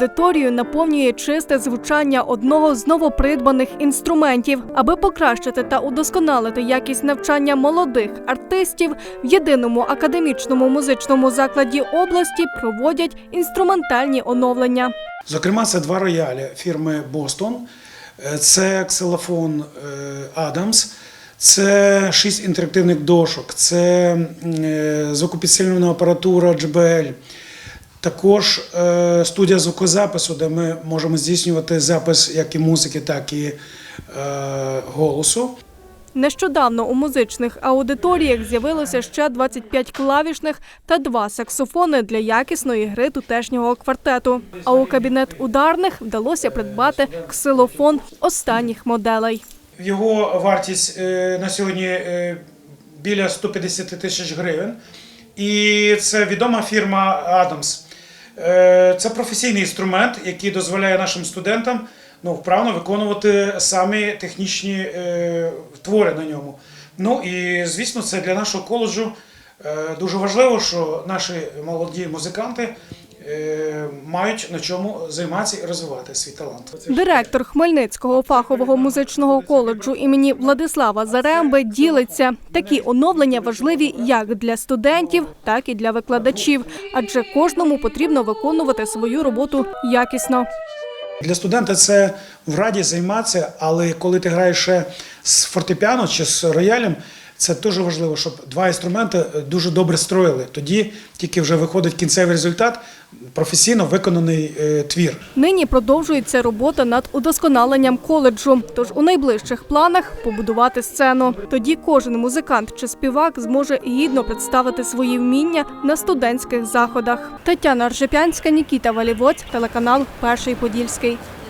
аудиторію наповнює чисте звучання одного з новопридбаних інструментів. Аби покращити та удосконалити якість навчання молодих артистів, в єдиному академічному музичному закладі області проводять інструментальні оновлення. Зокрема, це два роялі фірми Бостон, Е, це ксилофон Адамс, це шість інтерактивних дошок, це м, е, звукопідсилювана апаратура JBL. Також е, студія звукозапису, де ми можемо здійснювати запис як і музики, так і е, голосу. Нещодавно у музичних аудиторіях з'явилося ще 25 клавішних та два саксофони для якісної гри тутешнього квартету. А у кабінет ударних вдалося придбати ксилофон останніх моделей. Його вартість е, на сьогодні біля 150 тисяч гривень. І це відома фірма Adams. Е, Це професійний інструмент, який дозволяє нашим студентам ну, вправно виконувати самі технічні е, твори на ньому. Ну і звісно, це для нашого коледжу е, дуже важливо, що наші молоді музиканти мають на чому займатися і розвивати свій талант. Директор Хмельницького фахового музичного коледжу імені Владислава Заремби ділиться. Такі оновлення важливі як для студентів, так і для викладачів, адже кожному потрібно виконувати свою роботу якісно. Для студента це в раді займатися, але коли ти граєш ще з фортепіано чи з роялем, це дуже важливо, щоб два інструменти дуже добре строїли. Тоді тільки вже виходить кінцевий результат, професійно виконаний е, твір. Нині продовжується робота над удосконаленням коледжу. Тож у найближчих планах побудувати сцену. Тоді кожен музикант чи співак зможе гідно представити свої вміння на студентських заходах. Тетяна Ржепянська, Нікіта Валівоць, телеканал Перший Подільський.